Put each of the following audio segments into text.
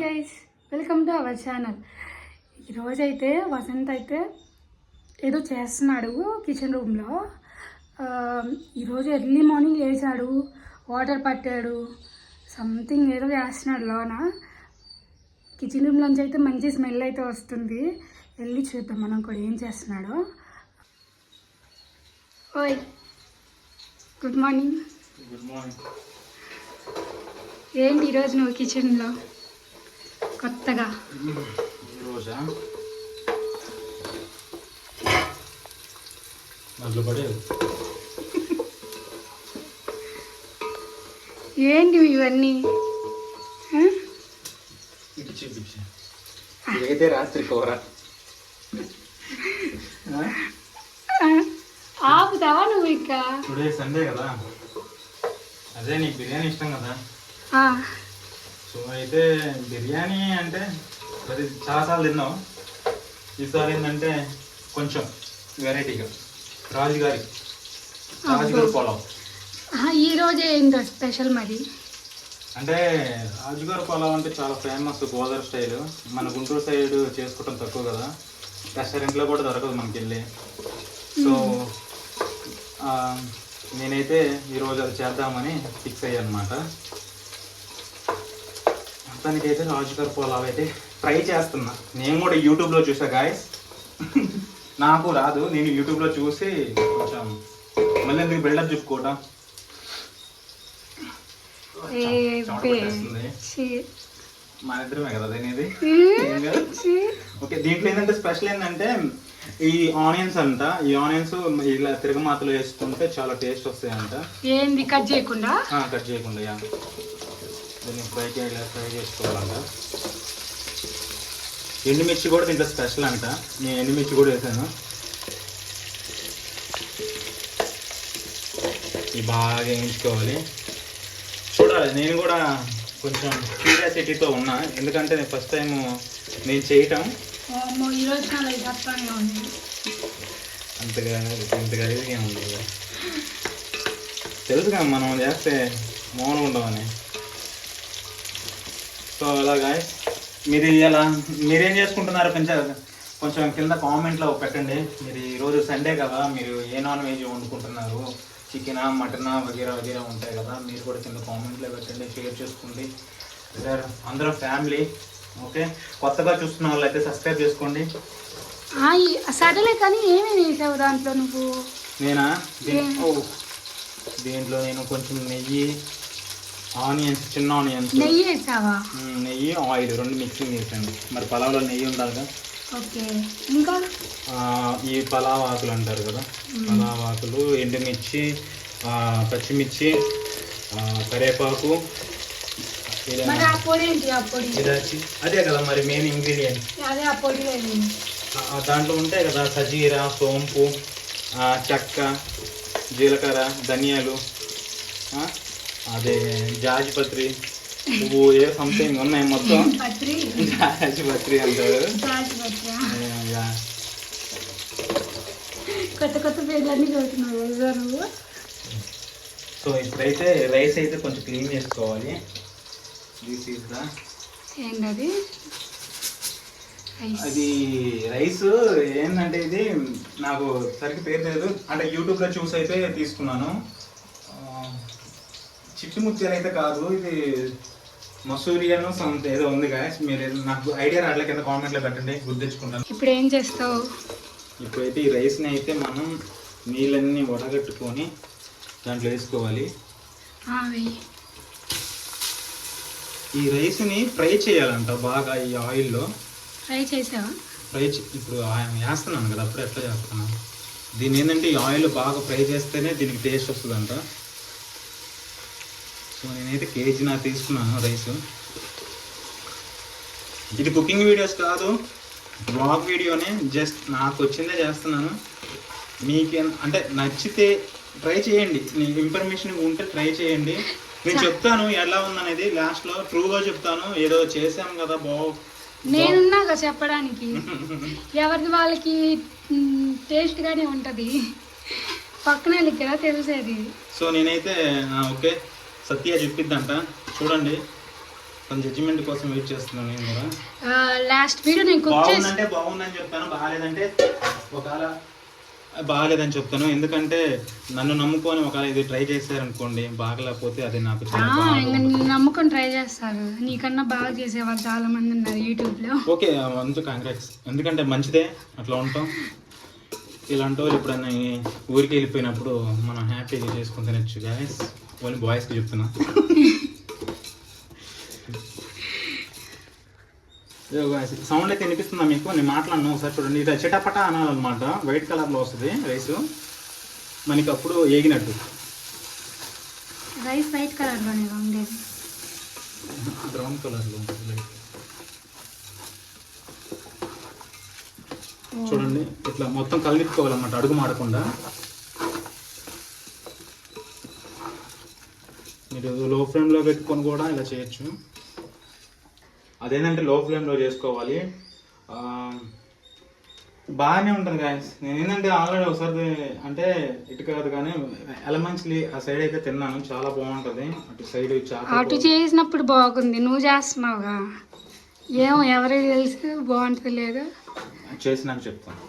Guys welcome to our channel ఈరోజైతే వసంత్ అయితే ఏదో చేస్తున్నాడు కిచెన్ రూమ్లో ఈరోజు ఎర్లీ మార్నింగ్ లేచాడు వాటర్ పట్టాడు సంథింగ్ ఏదో చేస్తున్నాడు లోన. కిచెన్ రూమ్లోంచి అయితే మంచి స్మెల్ అయితే వస్తుంది. వెళ్ళి చూద్దాం మనం కూడా ఏం చేస్తున్నాడో. ఓయ్ గుడ్ మార్నింగ్ గుడ్ మార్నింగ్ ఏంటి ఈరోజు నువ్వు కిచెన్లో కొత్తగా. ఏంటి ఇవన్నీ? ఇదైతే రాత్రి కూర. ఆ, ఆపుతావా నువ్వు ఇంకా? టుడే సండే కదా? అదే నీకు బిర్యానీ ఇష్టం కదా? అయితే బిర్యానీ అంటే అది చాలాసార్లు తిన్నావు ఈసారి ఏంటంటే కొంచెం వెరైటీగా. రాజుగారి రాజుగారి పొలావ్. ఆ, ఈ రోజే ఏంటో స్పెషల్ మరి? అంటే రాజుగారి పొలావ్ అంటే చాలా ఫేమస్ గోదావరి స్టైల్. మన గుంటూరు సైడ్ చేసుకోవటం తక్కువ కదా. రెస్టారెంట్లో కూడా దొరకదు మనకి వెళ్ళి. సో నేనైతే ఈరోజు అది చేద్దామని ఫిక్స్ అయ్యాను అనమాట మొత్తానికైతే రాజుగారి పొలావ్ అయితే ట్రై చేస్తున్నా నేను కూడా యూట్యూబ్లో చూసా గాయస్ నాకు రాదు నేను యూట్యూబ్లో చూసి కొంచెం మళ్ళీ ఎందుకు బిల్డప్ చెప్పుకోవటం. మన ఇద్దరమే కదా. ఛీ. ఓకే దీంట్లో ఏంటంటే స్పెషల్ ఏంటంటే ఈ ఆనియన్స్ అంట ఈ ఆనియన్స్ ఇలా తిరగమాతలు వేసుకుంటే చాలా టేస్ట్ వస్తాయంట ఏంది కట్ చేయకుండా కట్ చేయకుండా. దీన్ని ఫ్రై చేయాలి ఫ్రై చేసుకోవాలంట. ఎండుమిర్చి కూడా దీంట్లో స్పెషల్ అంట. నేను ఎండుమిర్చి కూడా వేసాను. ఇవి బాగా వేయించుకోవాలి. చూడాలి నేను కూడా కొంచెం క్యూరియాసిటీతో ఉన్నా. ఎందుకంటే నేను ఫస్ట్ టైం నేను చేయటం. అంతగా ఇంతగా ఇదిగా ఉంది కదా. తెలుసు కదా మనం చేస్తే మౌనం ఉండమని. సో అలాగా మీరు ఇలా మీరేం చేసుకుంటున్నారు కొంచెం కొంచెం కింద కామెంట్లో పెట్టండి. మీరు ఈరోజు సండే కదా మీరు ఏ నాన్ వెజ్ వండుకుంటున్నారు చికెనా మటనా వగేరా వగేరా ఉంటాయి కదా మీరు కూడా కింద కామెంట్లో పెట్టండి షేర్ చేసుకోండి. సార్ అందరూ ఫ్యామిలీ ఓకే కొత్తగా చూస్తున్న వాళ్ళు అయితే సబ్స్క్రైబ్ చేసుకోండి సరేలే కానీ ఏమేమి వేసావు దాంట్లో నువ్వు? నేనా? ఓ దీంట్లో నేను కొంచెం నెయ్యి ఆనియన్స్ చిన్న ఆనియన్స్. నెయ్యి వేసావా? నెయ్యి ఆయిల్ రెండు మిక్సింగ్ చేశాను. మరి పలావ్లో నెయ్యి ఉండాలిగా. ఓకే. ఇంకా? ఈ పలావ్ ఆకులు అంటారు కదా. పలావ్ ఆకులు ఎండుమిర్చి పచ్చిమిర్చి ఇలాచి అదే కదా మరి మెయిన్ ఇంగ్రీడియంట్. దాంట్లో ఉంటాయి కదా సజీరా సోంపు చెక్క జీలకర్ర ధనియాలు అదే జాజిపత్రి పువ్వు ఏ సంథింగ్ ఉన్నాయి మొత్తం? పత్రి. జాజిపత్రి అంటారు. కొత్త కొత్త పేర్లన్నీ చదువుతున్నావు నువ్వు? సో ఇప్పుడైతే రైస్ అయితే కొంచెం క్లీన్ చేసుకోవాలి. దిస్ ఈస్ ద ఏంటది. అది రైస్ ఏంటంటే ఇది నాకు సరిగ్గా పేరు తెలియదు అంటే యూట్యూబ్లో చూసి అయితే తీసుకున్నాను. చిట్టి ముత్యాలు అయితే కాదు ఇది మసూరియను సమ్ ఏదో ఉంది గాయస్ మీరు నాకు ఐడియా రావట్లే కింద కామెంట్లో పెట్టండి గుర్తించుకుంటాను ఇప్పుడు ఏం చేస్తావు? ఇప్పుడైతే ఈ రైస్ని అయితే మనం నీళ్ళన్నీ వడగట్టుకొని దాంట్లో వేసుకోవాలి. ఈ రైస్ని ఫ్రై చేయాలంట బాగా ఈ ఆయిల్లో ఫ్రై చేసావా? ఫ్రై ఇప్పుడు వేస్తున్నాను కదా అప్పుడు ఎట్లా చేస్తున్నాను. దీని ఏంటంటే ఈ ఆయిల్ బాగా ఫ్రై చేస్తేనే దీనికి టేస్ట్ వస్తుందంట. సో నేనైతే కేజీ నాకు తీసుకున్నాను రైస్. ఇది కుకింగ్ వీడియోస్ కాదు బ్లాగ్ వీడియోనే. జస్ట్ నాకు వచ్చిందే చేస్తున్నాను. మీకేం అంటే నచ్చితే ట్రై చేయండి. నీ ఇన్ఫర్మేషన్ ఉంటే ట్రై చేయండి. నేను చెప్తాను ఎలా ఉందనేది లాస్ట్లో. ట్రూగా చెప్తాను. ఏదో చేసాం కదా బాగు నేనున్నాగా చెప్పడానికి. ఎవరిది వాళ్ళకి టేస్ట్ గానే ఉంటది. పక్కన వాళ్ళకి కదా తెలిసేది. సో నేనైతే ఓకే. సత్య చెప్పిద్దంట. చూడండి. తన జడ్జిమెంట్ కోసం వెయిట్ చేస్తున్నాను నేను కూడా. లాస్ట్ వీడియో నేను కుక్ చేసి బాగుందంటే బాగుందని చెప్తాను. బాగాలేదంటే ఒకవేళ బాగాలేదని చెప్తాను. ఎందుకంటే నన్ను నమ్ముకొని ఒకవేళ ఇది ట్రై చేశారనుకోండి బాగలేకపోతే అది నాకు నమ్ముకొని ట్రై చేస్తారు. నీకన్నా బాగా చేసేవాళ్ళు చాలా మంది ఉన్నారు యూట్యూబ్లో ఓకే అంతు కాంగ్రెస్ ఎందుకంటే మంచిదే అట్లా ఉంటాం. ఇలాంటి వాళ్ళు ఎప్పుడన్నా ఊరికి వెళ్ళిపోయినప్పుడు మనం హ్యాపీగా చేసుకుని తినచ్చు గాయస్ ఓన్లీ బాయ్స్కి చెప్తున్నా. సౌండ్ అయితే వినిపిస్తుందా మీకు? నేను మాట్లాడను ఒకసారి చూడండి. ఇది చిటపట అనాలన్నమాట. వైట్ కలర్లో వస్తుంది రైస్ మనకి అప్పుడు ఏగినట్టు. రైస్ వైట్ కలర్లోనే ఉండేది బ్రౌన్ కలర్లో చూడండి ఇట్లా మొత్తం కలిపుకోవాలన్నమాట అడుగు మాడకుండా. మీరు లో ఫ్లేమ్లో పెట్టుకొని కూడా ఇలా చేయొచ్చు. అదేంటంటే లో ఫ్లేమ్లో చేసుకోవాలి. ఆ, బాగానే ఉంటుంది గాయస్ నేను ఏంటంటే ఆల్రెడీ ఒకసారి అంటే ఇటు కాదు కానీ ఎలమంచిలి ఆ సైడ్ అయితే తిన్నాను. చాలా బాగుంటుంది. అటు సైడ్ అటు చేసినప్పుడు బాగుంది. నువ్వు చేస్తున్నావుగా? ఏమో ఎవరికి తెలుసు బాగుంటుంది లేదు? చేసినాక చెప్తాను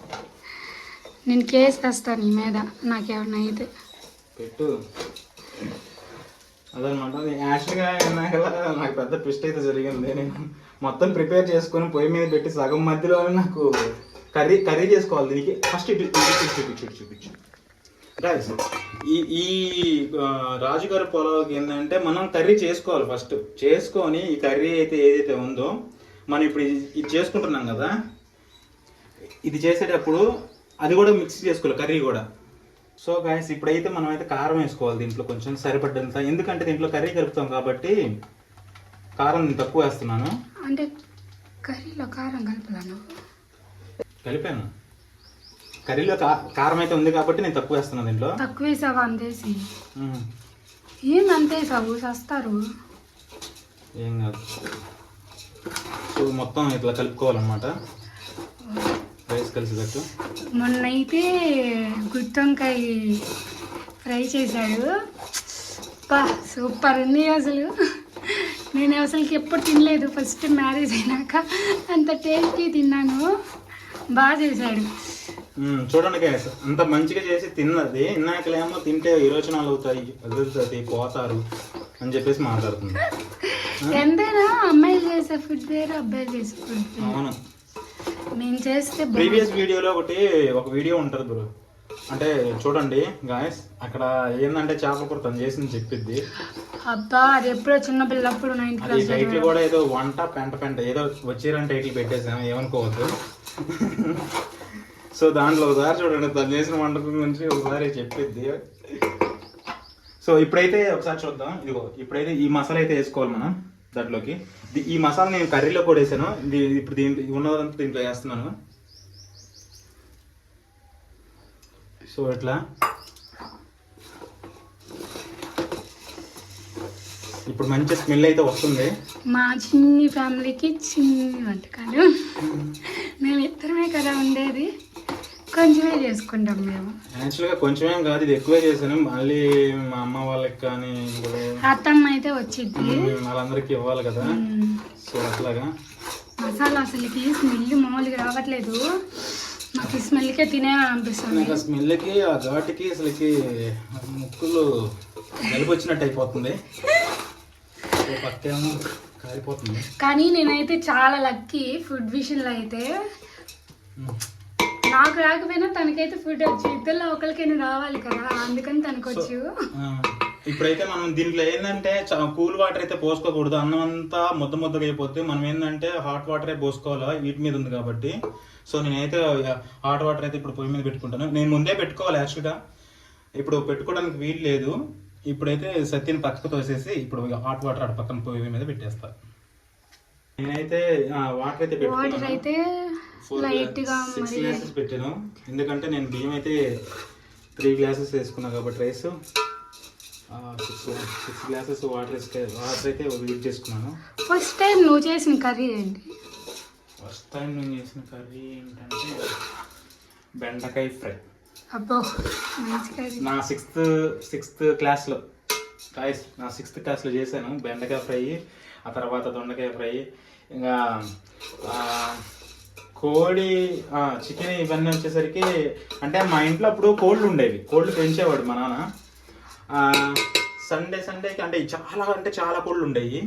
నేను కేసు వేస్తాను నీ మీద. నాకేమన్నా అయితే. పెట్టు. అదనమాట. యాక్చువల్గా అయినాక నాకు పెద్ద ట్విస్ట్ అయితే జరిగింది. నేను మొత్తం ప్రిపేర్ చేసుకొని పొయ్యి మీద పెట్టి సగం మధ్యలో నాకు కర్రీ కర్రీ చేసుకోవాలి దీనికి. ఫస్ట్ ఇటు చూపించు చూపించు Guys, ఈ ఈ రాజుగారి పొలాలకి ఏంటంటే మనం కర్రీ చేసుకోవాలి ఫస్ట్. చేసుకొని ఈ కర్రీ అయితే ఏదైతే ఉందో మనం ఇప్పుడు ఇది చేసుకుంటున్నాం కదా. ఇది చేసేటప్పుడు అది కూడా మిక్స్ చేసుకోవాలి కర్రీ కూడా. సో గాయస్ ఇప్పుడైతే మనం అయితే కారం వేసుకోవాలి దీంట్లో కొంచెం సరిపడ్డంత ఎందుకంటే దీంట్లో కర్రీ కలుపుతాం కాబట్టి కారం నేను తక్కువ వేస్తున్నాను. అంటే కర్రీలో కారం కలపలా నువ్వు కలిపాను. కర్రీలో కారం అయితే ఉంది కాబట్టి నేను తక్కువ వేస్తున్నాను దీంట్లో. తక్కువ వేసావా అంతేసి మ్మ్. ఏం అంతేసావు సస్తారు ఏం కాదు. సో మొత్తం ఇట్లా కలుపుకోవాలన్నమాట. రైస్ కలిసేటట్టు? మొన్నైతే గుత్తొంకాయ ఫ్రై చేశాడు. బా సూపర్ ఉంది అసలు. నేను అసలుకి ఎప్పుడు తినలేదు. ఫస్ట్ మ్యారేజ్ అయినాక అంత టేస్టీ తిన్నాను. బాగా చేశాడు. చూడండి గైస్ అంత మంచిగా చేసి తిన్నది. ఇందాకలేమో తింటే విరోచనాలు అవుతాయి. వదులుతుంది పోతారు అని చెప్పేసి మాట్లాడుతుంది. ఎంతైనా అమ్మాయిలు చేసే ఫుడ్ వేరు అబ్బాయిలు చేసే ఫుడ్ అవును. మేము చేస్తే. ప్రీవియస్ వీడియోలో ఒకటి ఒక వీడియో ఉంటుంది బ్రో. అంటే చూడండి గాయస్ అక్కడ ఏంటంటే చేపల కూర తను చేసింది చెప్పిద్ది. అబ్బా అది ఎప్పుడో నైన్త్ అది క్లాస్ టైటిల్ కూడా ఏదో వంట పెంట పెంట ఏదో వచ్చారని టైటిల్ పెట్టేసాను ఏమనుకోవద్దు. సో దాంట్లో ఒకసారి చూడండి తను చేసిన వంట గురించి ఒకసారి చెప్పిద్ది. సో ఇప్పుడైతే ఒకసారి చూద్దాం. ఇదిగో ఇప్పుడైతే ఈ మసాలా అయితే వేసుకోవాలి మనం. దాంట్లోకి. ఈ మసాలా నేను కర్రీలో కూడా వేసాను. ఇప్పుడు దీంట్లో ఉన్నదంతా దీంట్లో వేస్తున్నాను. సో ఇట్లా. ఇప్పుడు మంచి స్మెల్ అయితే వస్తుంది. మా చిన్ని ఫ్యామిలీకి చిన్ని వంటకాలు. మేము ఇద్దరమే కదా ఉండేది. కొంచెమే చేసుకుంటాం మేము. యాక్చువల్గా కొంచెమేం కాదు ఇది ఎక్కువే చేశాను మళ్ళీ మా అమ్మ వాళ్ళకి కానీ అత్తమ్మ అయితే వచ్చింది వాళ్ళందరికీ ఇవ్వాలి కదా. సో అట్లాగా. మసాలా అసలుకి స్మెల్ మామూలుగా రావట్లేదు. మాకు ఈ స్మెల్కే తినే అనిపిస్తుంది. నాకు ఆ స్మెల్కి ఆ ఘాటుకి అసలుకి ముక్కులు వచ్చినట్టు అయిపోతుంది. సో పక్కేమో కాలిపోతుంది కానీ నేనైతే చాలా లక్కీ ఫుడ్ విషయంలో అయితే. నాకు రాకపోయినా తనకైతే ఫుడ్ వచ్చు ఇద్దరిలో ఒకరికైనా రావాలి కదా అందుకని తనకు వచ్చు ఇప్పుడైతే మనం దీంట్లో ఏంటంటే కూల్ వాటర్ అయితే పోసుకోకూడదు అన్నం అంతా ముద్ద ముద్దగా అయిపోతే మనం ఏంటంటే హాట్ వాటరే పోసుకోవాలా వీటి మీద ఉంది కాబట్టి. సో నేనైతే హాట్ వాటర్ అయితే ఇప్పుడు పొయ్యి మీద పెట్టుకుంటాను. నేను ముందే పెట్టుకోవాలి యాక్చువల్గా ఇప్పుడు పెట్టుకోవడానికి వీలు లేదు. ఇప్పుడైతే సత్యని పక్కకు తోసేసి ఇప్పుడు హాట్ వాటర్ అటు పక్కన పొయ్యి మీద పెట్టేస్తా. నేనైతే వాటర్ అయితే వాటర్ పెట్టుకున్నాను. గా సిక్స్ గ్లాసెస్ పెట్టాను. ఎందుకంటే నేను బియ్యం అయితే త్రీ గ్లాసెస్ వేసుకున్నా కాబట్టి rice six six glasses water water అయితే యూజ్ చేసుకున్నాను. ఫస్ట్ టైం నువ్వు చేసిన కర్రీ ఏంటి? ఫస్ట్ టైం నేను చేసిన కర్రీ ఏంటంటే బెండకాయ ఫ్రై. అబ్బో నా సిక్స్త్ సిక్స్త్ క్లాస్లో గాయస్ నా సిక్స్త్ క్లాస్లో చేశాను బెండకాయ ఫ్రై ఆ తర్వాత దొండకాయ ఫ్రై ఇంకా కోడి చికెన్ ఇవన్నీ వచ్చేసరికి అంటే మా ఇంట్లో అప్పుడు కోళ్ళు ఉండేవి. కోళ్ళు పెంచేవాడు మా నాన్న. సండే సండేకి అంటే చాలా అంటే చాలా కోళ్ళు ఉండేవి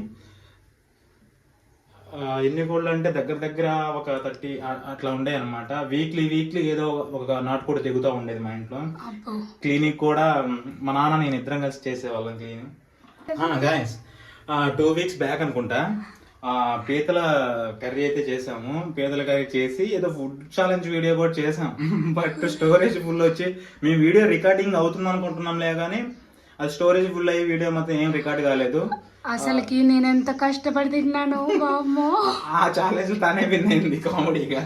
ఎన్ని కోళ్ళు అంటే దగ్గర దగ్గర ఒక థర్టీ అట్లా ఉండే అనమాట వీక్లీ వీక్లీ ఏదో ఒక నాటుకోడి తెగుతూ ఉండేది మా ఇంట్లో. క్లినిక్ కూడా మ్, నాన్న నేను ఇద్దరం కలిసి చేసేవాళ్ళం clinic guys two weeks back అనుకుంటా. పీతల కర్రీ అయితే చేసాము. పీతల కర్రీ చేసి ఏదో ఫుడ్ ఛాలెంజ్ వీడియో కూడా చేసాం. బట్ స్టోరేజ్ ఫుల్ వచ్చి మేము వీడియో రికార్డింగ్ అవుతుంది అనుకుంటున్నాంలే కానీ అది స్టోరేజ్ ఫుల్ అయ్యి వీడియో మొత్తం ఏం రికార్డ్ కాలేదు. అసలుకి నేను ఎంత కష్టపడి తిన్నాను ఆ ఛాలెంజ్ తానే విన్ అయింది కామెడీగా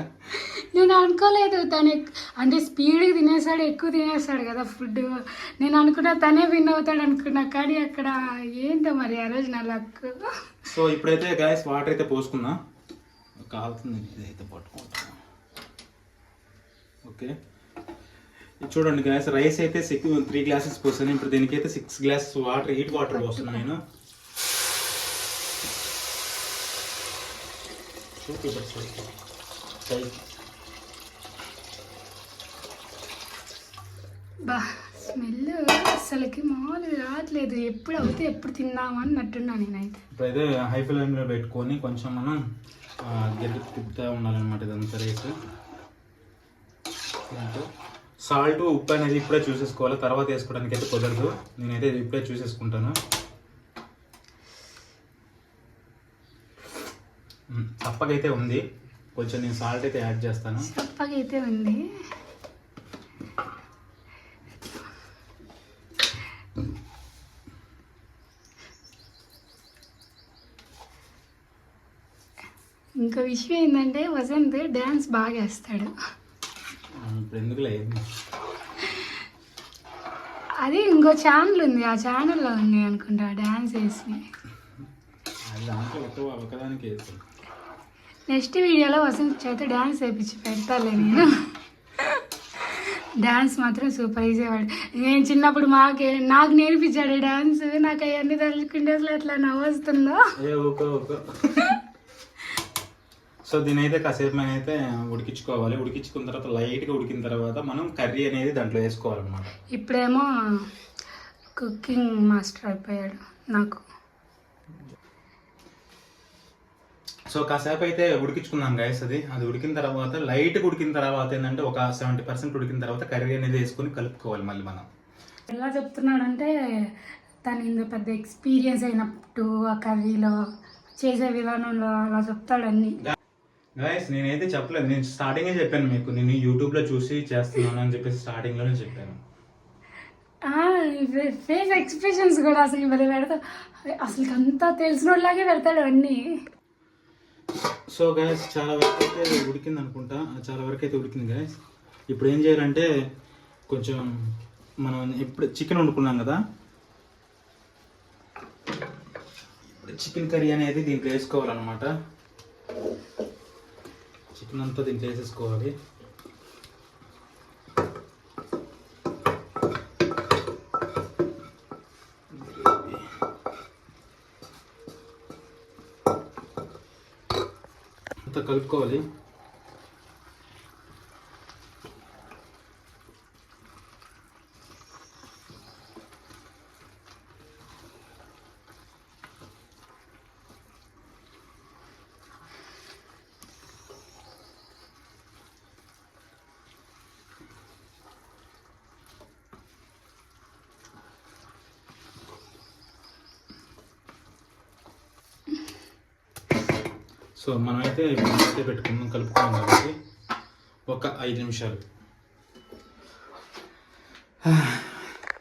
నేను అనుకోలేదు తను అంటే స్పీడ్గా తినేసాడు ఎక్కువ తినేస్తాడు కదా ఫుడ్ నేను అనుకున్నా తనే విన్ అవుతాడు అనుకున్నా కానీ అక్కడ ఏంటో మరి ఆ రోజు నా లక్ సో ఇప్పుడైతే గాయస్ వాటర్ అయితే పోసుకుందాం? కాలుతుంది ఇదైతే పట్టుకుంటాం ఓకే చూడండి గ్లాస్ రైస్ అయితే సిక్స్ త్రీ గ్లాసెస్ పోసాను. ఇప్పుడు దీనికైతే six glasses water heat water పోస్తున్నాను నేను. చూపి ఇప్పుడు సైడ్. సైడ్. బా స్మెల్ అసలుకి మామూలుగా రావట్లేదు. ఎప్పుడు అవుతే ఎప్పుడు తిందామా అన్నట్టున్నా నేనైతే. ఇప్పుడైతే హై ఫ్లేమ్లో పెట్టుకొని కొంచెం మనం గెరి తిప్పుతూ ఉండాలన్నమాట ఇదంతా రైస్ సాల్ట్ ఉప్పు అనేది ఇప్పుడే చూసేసుకోవాలి. తర్వాత వేసుకోవడానికి అయితే కుదరదు. నేనైతే ఇప్పుడే చూసేసుకుంటాను. మ్, చప్పగైతే ఉంది. కొంచెం నేను సాల్ట్ అయితే యాడ్ చేస్తాను. అయితే ఉంది ఇంకో విషయం ఏంటంటే వసంత్ డ్యాన్స్ బాగా వేస్తాడు. అది ఇంకో ఛానల్ ఉంది ఆ ఛానల్లో ఉంది అనుకుంటా డ్యాన్స్ వేసి. నెక్స్ట్ వీడియోలో వసంత్ చేత డ్యాన్స్ వేయించి పెడతాలే నేను. డ్యాన్స్ మాత్రం సూపర్ వేసేవాడు నేను చిన్నప్పుడు మాకే నాకు నేర్పించాడు డ్యాన్స్ నాకు అవన్నీ తలుచుకుంటే అసలు ఎట్లా ఊకో ఊకో సో దీని అయితే కాసేపు మనం అయితే ఉడికించుకోవాలి. ఉడికించుకున్న తర్వాత లైట్గా ఉడికిన తర్వాత మనం కర్రీ అనేది దాంట్లో వేసుకోవాలన్నమాట. ఇప్పుడేమో కుకింగ్ మాస్టర్ అయిపోయాడు నాకు. సో కాసేపు అయితే ఉడికించుకున్నాం గైస్ అది. అది ఉడికిన తర్వాత లైట్గా ఉడికిన తర్వాత ఏంటంటే ఒక సెవెంటీ పర్సెంట్ ఉడికిన తర్వాత కర్రీ అనేది వేసుకొని కలుపుకోవాలి మళ్ళీ మనం. ఎలా చెప్తున్నాడంటే తను ఇంత పెద్ద ఎక్స్పీరియన్స్ అయినట్టు ఆ కర్రీలో చేసే విధానంలో అలా చెప్తాడు గైస్ నేనైతే చెప్పలేదు. నేను స్టార్టింగే చెప్పాను మీకు. నేను యూట్యూబ్లో చూసి చేస్తున్నాను అని చెప్పేసి స్టార్టింగ్లోనే చెప్పాను. ఫేస్ ఎక్స్ప్రెషన్స్ కూడా అసలు మరి పెడతా అసలు అంతా తెలిసినోళ్ళలాగే పెడతాడు అన్నీ. సో గైస్ చాలా వరకు అయితే ఉడికింది అనుకుంటా. చాలా వరకు అయితే ఉడికింది గైస్ ఇప్పుడు ఏం చేయాలంటే కొంచెం మనం ఇప్పుడు చికెన్ వండుకున్నాం కదా. ఇప్పుడు చికెన్ కర్రీ అనేది దీంట్లో వేసుకోవాలన్నమాట. చికెన్ అంతా దీంట్లో వేసేసుకోవాలి. అంతా కలుపుకోవాలి. సో మనమైతే అయితే పెట్టుకుందాం కలుపుకున్నాం కాబట్టి ఒక ఐదు నిమిషాలు.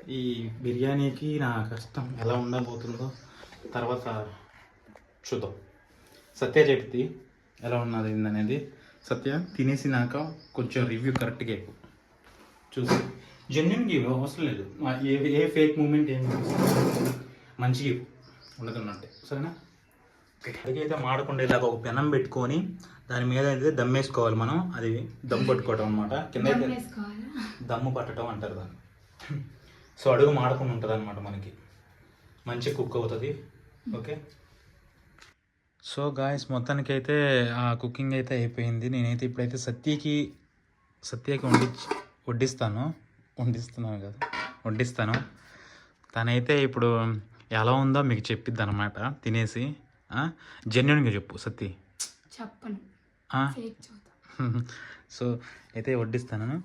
ఈ బిర్యానీకి నా కష్టం ఎలా ఉండబోతుందో తర్వాత చూద్దాం. సత్య చెప్తి ఎలా ఉన్నది అనేది సత్య తినేసినాక కొంచెం రివ్యూ కరెక్ట్గా చెప్పు. చూసి. జెన్యున్గా అవసరం లేదు. ఏ ఏ ఫేక్ మూమెంట్ ఏం మంచిగా ఉండదు అంటే సరేనా? అడిగైతే మాడకుండా ఇలాగ ఒక పెనం పెట్టుకొని దాని మీద అయితే దమ్ వేసుకోవాలి మనం. అది దమ్ పట్టుకోవటం అనమాట కింద అయితే దమ్ము పట్టడం అంటారు దాన్ని. సో అడుగు మాడకుండా ఉంటుంది అనమాట మనకి. మంచి కుక్ అవుతుంది. ఓకే? సో గాయస్ మొత్తానికి అయితే ఆ కుకింగ్ అయితే అయిపోయింది. నేనైతే ఇప్పుడైతే సత్యకి సత్యకి వండి వడ్డిస్తాను. వండిస్తున్నాను కదా. వడ్డిస్తాను. తనైతే ఇప్పుడు ఎలా ఉందో మీకు చెప్పిద్ది అనమాట తినేసి. జెన్యున్గా చెప్పు సత్య చెప్పను. సో అయితే వడ్డిస్తాను.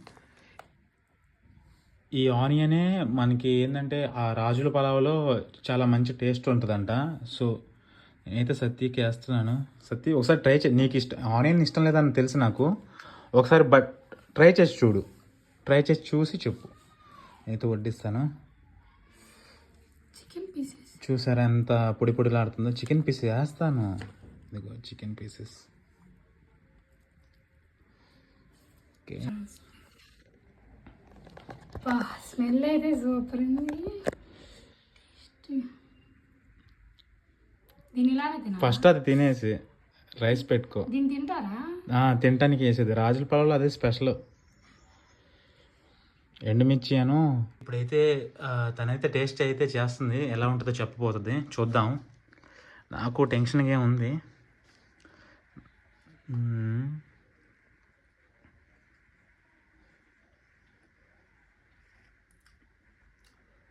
ఈ ఆనియనే మనకి ఏంటంటే ఆ రాజుల పలావ్లో చాలా మంచి టేస్ట్ ఉంటుందంట. సో నేనైతే సత్యకి వేస్తున్నాను. సత్య ఒకసారి ట్రై చే నీకు ఇష్టం ఆనియన్ ఇష్టం లేదని తెలుసు నాకు. ఒకసారి బట్ ట్రై చేసి చూడు. ట్రై చేసి చూసి చెప్పు. నేనైతే వడ్డిస్తాను. చికెన్ పీసెస్ చూసారా ఎంత పొడి పొడిలాడుతుందో? చికెన్ పీస్ వేస్తాను. ఇదిగో చికెన్ పీసెస్ ఓకే స్మెల్ అయితే సూపర్ ఉంది. ఫస్ట్ అది తినేసి రైస్ పెట్టుకో. తింటారా? తినటానికి వేసేది. రాజుల పొలంలో అదే స్పెషల్ ఎండుమిర్చి అను ఇప్పుడైతే తనైతే టేస్ట్ అయితే చేస్తుంది. ఎలా ఉంటుందో చెప్పబోతుంది. చూద్దాం. నాకు టెన్షన్గా ఉంది.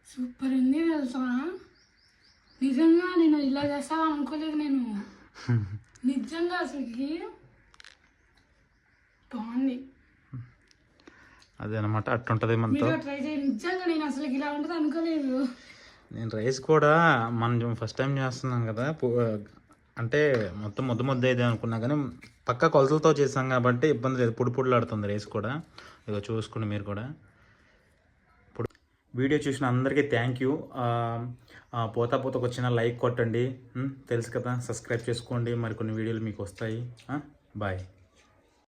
సూపర్ ఉంది తెలుసా? నిజంగా నేను ఇలా చేస్తావా అనుకోలేదు నేను. నిజంగా అసలుకి. బాగుంది. అదే అనమాట అట్టుంటుంది మనతో. మీరు ట్రై చేయండి. నిజంగా నేను అసలు ఇలా ఉంటుంది అనుకోలేదు. నేను రైస్ కూడా మనం ఫస్ట్ టైం చేస్తున్నాం కదా అంటే మొత్తం ముద్ద ముద్ద అయితే అనుకున్నా కానీ పక్క కొలతలతో చేసాం కాబట్టి ఇబ్బంది లేదు. పొడి పొడిలాడుతుంది రైస్ కూడా. ఇక చూసుకోండి మీరు కూడా. ఇప్పుడు వీడియో చూసిన అందరికీ థ్యాంక్ యూ పోతా పోతా ఒక చిన్న లైక్ కొట్టండి. తెలుసు కదా సబ్స్క్రైబ్ చేసుకోండి. మరికొన్ని వీడియోలు మీకు వస్తాయి. బాయ్